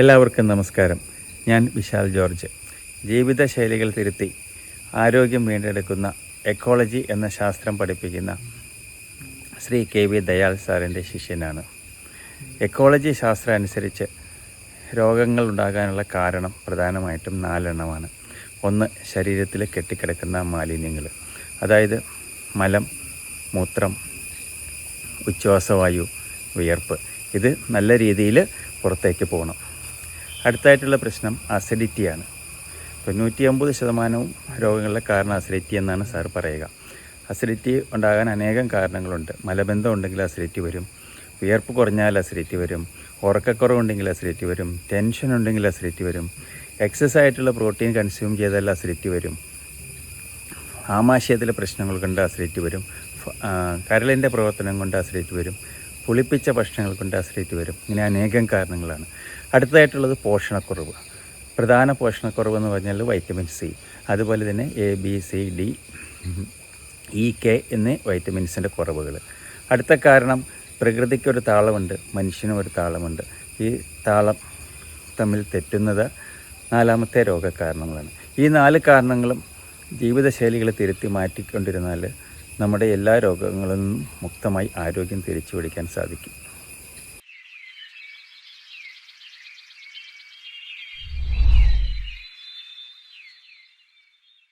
എല്ലാവർക്കും നമസ്കാരം. ഞാൻ വിശാൽ ജോർജ്. ജീവിതശൈലികൾ തിരുത്തി ആരോഗ്യം വീണ്ടെടുക്കുന്ന എക്കോളജി എന്ന ശാസ്ത്രം പഠിപ്പിക്കുന്ന ശ്രീ കെ വി ദയാൽ സാറിന്റെ ശിഷ്യനാണ്. എക്കോളജി ശാസ്ത്രം അനുസരിച്ച് രോഗങ്ങൾ ഉണ്ടാകാനുള്ള കാരണം പ്രധാനമായിട്ടും നാലെണ്ണമാണ്. ഒന്ന് ശരീരത്തിൽ കെട്ടിക്കിടക്കുന്ന മാലിന്യങ്ങൾ. അതായത് മലം മൂത്രം ഉച്ഛ്വാസവായു വിയർപ്പ്. ഇത് നല്ല രീതിയിൽ പുറത്തേക്ക് പോകണം. അടുത്തായിട്ടുള്ള പ്രശ്നം അസിഡിറ്റിയാണ് തൊണ്ണൂറ്റി അമ്പത് ശതമാനവും രോഗങ്ങളുടെ കാരണം അസിഡിറ്റി എന്നാണ് സാർ പറയുക. അസിഡിറ്റി ഉണ്ടാകാൻ അനേകം കാരണങ്ങളുണ്ട്. മലബന്ധം ഉണ്ടെങ്കിൽ അസിഡിറ്റി വരും. വിയർപ്പ് കുറഞ്ഞാൽ അസിഡിറ്റി വരും. ഉറക്കക്കുറവുണ്ടെങ്കിൽ അസിഡിറ്റി വരും. ടെൻഷൻ ഉണ്ടെങ്കിൽ അസിഡിറ്റി വരും. എക്സസ് ആയിട്ടുള്ള പ്രോട്ടീൻ കൺസ്യൂം ചെയ്താൽ അസിഡിറ്റി വരും. ആമാശയത്തിലെ പ്രശ്നങ്ങൾ കൊണ്ട് അസിഡിറ്റി വരും. കരളിന്റെ പ്രവർത്തനം കൊണ്ട് അസിഡിറ്റി വരും. പുളിപ്പിച്ച ഭക്ഷണങ്ങൾ കൊണ്ട് ആശ്രയിച്ച് വരും ഇങ്ങനെ അനേകം കാരണങ്ങളാണ്. അടുത്തതായിട്ടുള്ളത് പോഷണക്കുറവ്. പ്രധാന പോഷണക്കുറവ് എന്ന് പറഞ്ഞാൽ വൈറ്റമിൻ സി അതുപോലെ തന്നെ A B C D E K എന്നീ വൈറ്റമിൻസിന്റെ കുറവുകൾ. അടുത്ത കാരണം പ്രകൃതിക്കൊരു താളമുണ്ട് മനുഷ്യനും ഒരു താളമുണ്ട്. ഈ താളം തമ്മിൽ തെറ്റുന്നത് നാലാമത്തെ രോഗകാരണങ്ങളാണ് ഈ നാല് കാരണങ്ങളും ജീവിതശൈലികളെ തിരുത്തി മാറ്റിക്കൊണ്ടിരുന്നാൽ നമ്മുടെ എല്ലാ രോഗങ്ങളിൽ നിന്നും മുക്തമായി ആരോഗ്യം തിരിച്ചു പിടിക്കാൻ സാധിക്കും.